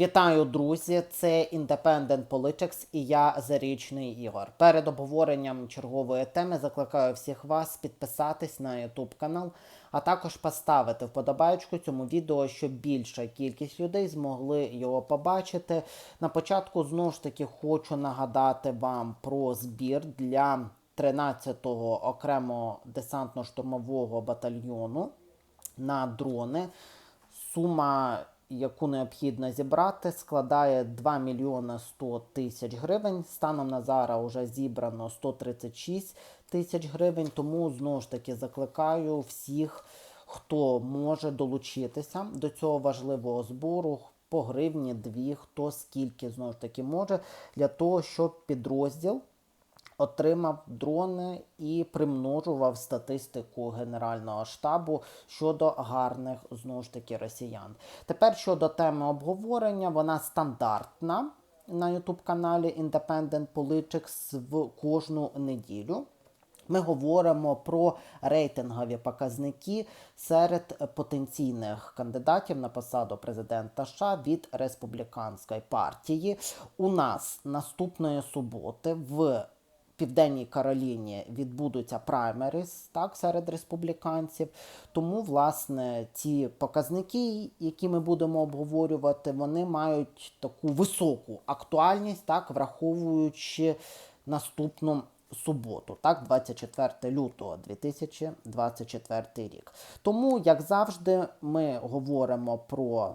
Вітаю, друзі! Це Independent Politics і я Зарічний Ігор. Перед обговоренням чергової теми закликаю всіх вас підписатись на YouTube канал, а також поставити вподобайку цьому відео, щоб більша кількість людей змогли його побачити. На початку знову ж таки хочу нагадати вам про збір для 13-го окремого десантно-штурмового батальйону на дрони. Сума, яку необхідно зібрати, складає 2 мільйони 100 тисяч гривень. Станом на зараз вже зібрано 136 тисяч гривень. Тому знову ж таки закликаю всіх, хто може долучитися до цього важливого збору. По гривні, дві, хто скільки знову ж таки може, для того, щоб підрозділ отримав дрони і примножував статистику Генерального штабу щодо гарних знову ж таки росіян. Тепер щодо теми обговорення, вона стандартна на YouTube каналі Independent Politics в кожну неділю. Ми говоримо про рейтингові показники серед потенційних кандидатів на посаду президента США від республіканської партії. У нас наступної суботи в Південній Кароліні відбудуться праймерис так серед республіканців. Тому, власне, ці показники, які ми будемо обговорювати, вони мають таку високу актуальність, так враховуючи наступну суботу, так, 24 лютого 2024 рік. Тому, як завжди, ми говоримо про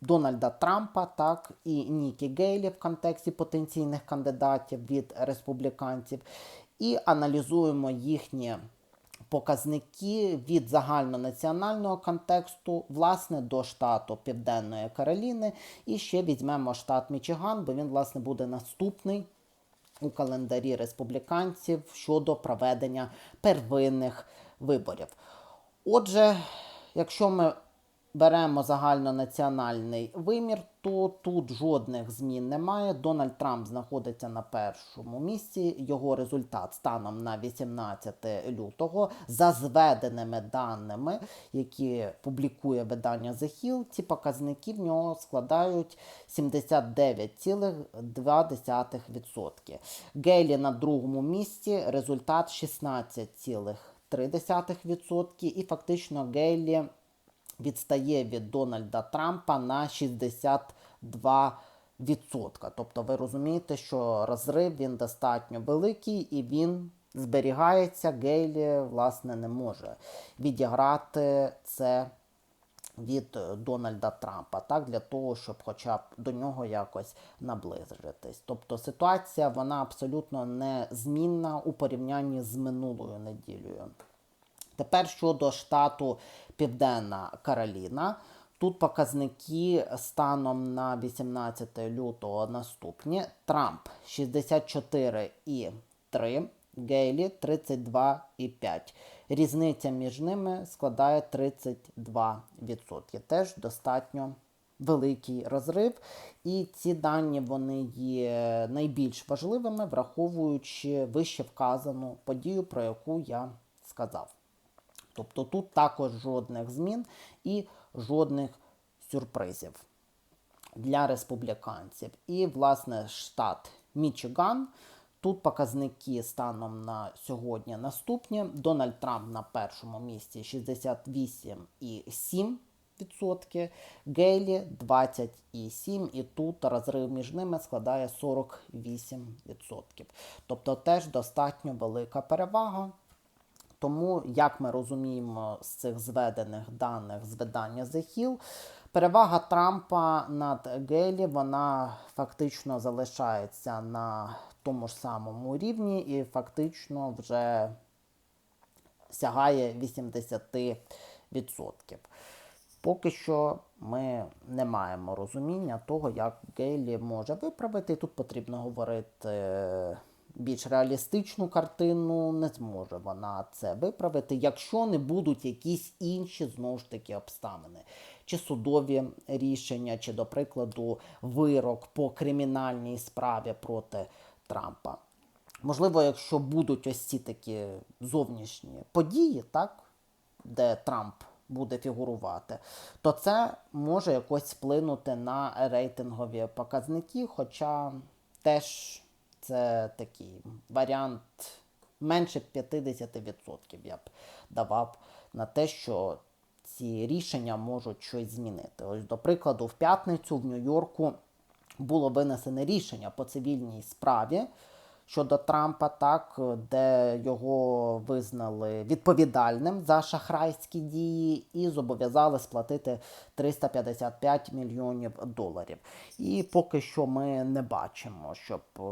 Дональда Трампа, так і Нікі Гейлі в контексті потенційних кандидатів від республіканців, і аналізуємо їхні показники від загальнонаціонального контексту, власне, до штату Південної Кароліни. І ще візьмемо штат Мічиган, бо він, власне, буде наступний. У календарі республіканців щодо проведення первинних виборів. Отже, якщо ми беремо загальнонаціональний вимір, то тут жодних змін немає. Дональд Трамп знаходиться на першому місці. Його результат станом на 18 лютого за зведеними даними, які публікує видання The Hill, ці показники в нього складають 79,2%. Гейлі на другому місці результат 16,3%. І фактично Гейлі відстає від Дональда Трампа на 62%. Тобто ви розумієте, що розрив він достатньо великий і він зберігається. Гейлі, власне, не може відіграти це від Дональда Трампа, так, для того, щоб хоча б до нього якось наблизитись. Тобто ситуація вона абсолютно незмінна у порівнянні з минулою неділею. Тепер щодо штату Південна Кароліна. Тут показники станом на 18 лютого наступні. Трамп 64,3, Гейлі 32,5. Різниця між ними складає 32%. Теж достатньо великий розрив. І ці дані вони є найбільш важливими, враховуючи вище вказану подію, про яку я сказав. Тобто тут також жодних змін і жодних сюрпризів для республіканців. І, власне, штат Мічиган. Тут показники станом на сьогодні наступні. Дональд Трамп на першому місці 68,7%, Гейлі 27%, і тут розрив між ними складає 48%. Тобто теж достатньо велика перевага. Тому, як ми розуміємо з цих зведених даних з видання The Hill, перевага Трампа над Гейлі вона фактично залишається на тому ж самому рівні і фактично вже сягає 80%. Поки що ми не маємо розуміння того, як Гейлі може виправити. Тут потрібно говорити більш реалістичну картину не зможе вона це виправити, якщо не будуть якісь інші знову ж таки обставини, чи судові рішення, чи, до прикладу, вирок по кримінальній справі проти Трампа. Можливо, якщо будуть ось ці такі зовнішні події, так, де Трамп буде фігурувати, то це може якось вплинути на рейтингові показники, хоча теж це такий варіант менше 50% я б давав на те, що ці рішення можуть щось змінити. Ось, до прикладу, в п'ятницю в Нью-Йорку було винесене рішення по цивільній справі щодо Трампа, так, де його визнали відповідальним за шахрайські дії і зобов'язали сплатити 355 мільйонів доларів. І поки що ми не бачимо, щоб е,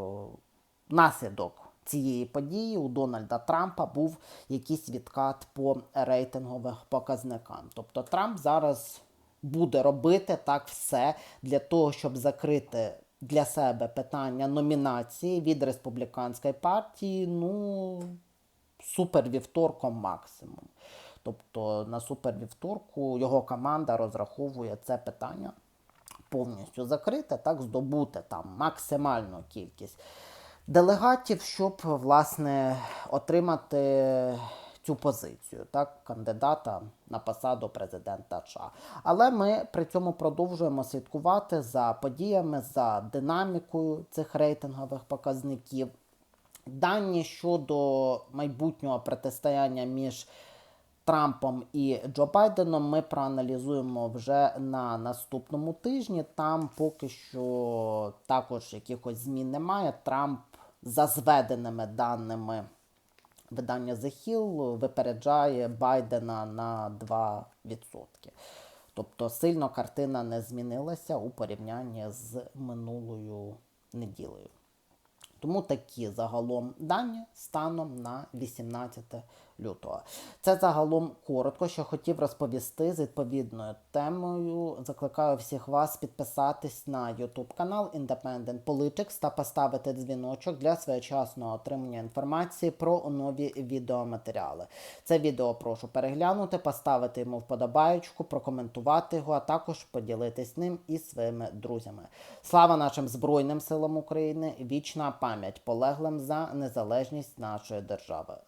наслідок цієї події у Дональда Трампа був якийсь відкат по рейтингових показникам. Тобто Трамп зараз буде робити так все для того, щоб закрити для себе питання номінації від республіканської партії. Ну, супер вівторком максимум. Тобто на супер вівторку його команда розраховує це питання повністю закрите, так здобути там максимальну кількість делегатів, щоб власне отримати цю позицію, так, кандидата на посаду президента США. Але ми при цьому продовжуємо слідкувати за подіями, за динамікою цих рейтингових показників. Дані щодо майбутнього протистояння між Трампом і Джо Байденом ми проаналізуємо вже на наступному тижні. Там поки що також якихось змін немає. Трамп за зведеними даними видання The Hill випереджає Байдена на 2%. Тобто сильно картина не змінилася у порівнянні з минулою неділею. Тому такі загалом дані станом на 18 лютого. Це загалом коротко, що хотів розповісти з відповідною темою. Закликаю всіх вас підписатись на YouTube канал Independent Politics та поставити дзвіночок для своєчасного отримання інформації про нові відеоматеріали. Це відео прошу переглянути, поставити йому вподобаючку, прокоментувати його, а також поділитись ним із своїми друзями. Слава нашим Збройним силам України! Вічна пам'ять полеглим за незалежність нашої держави.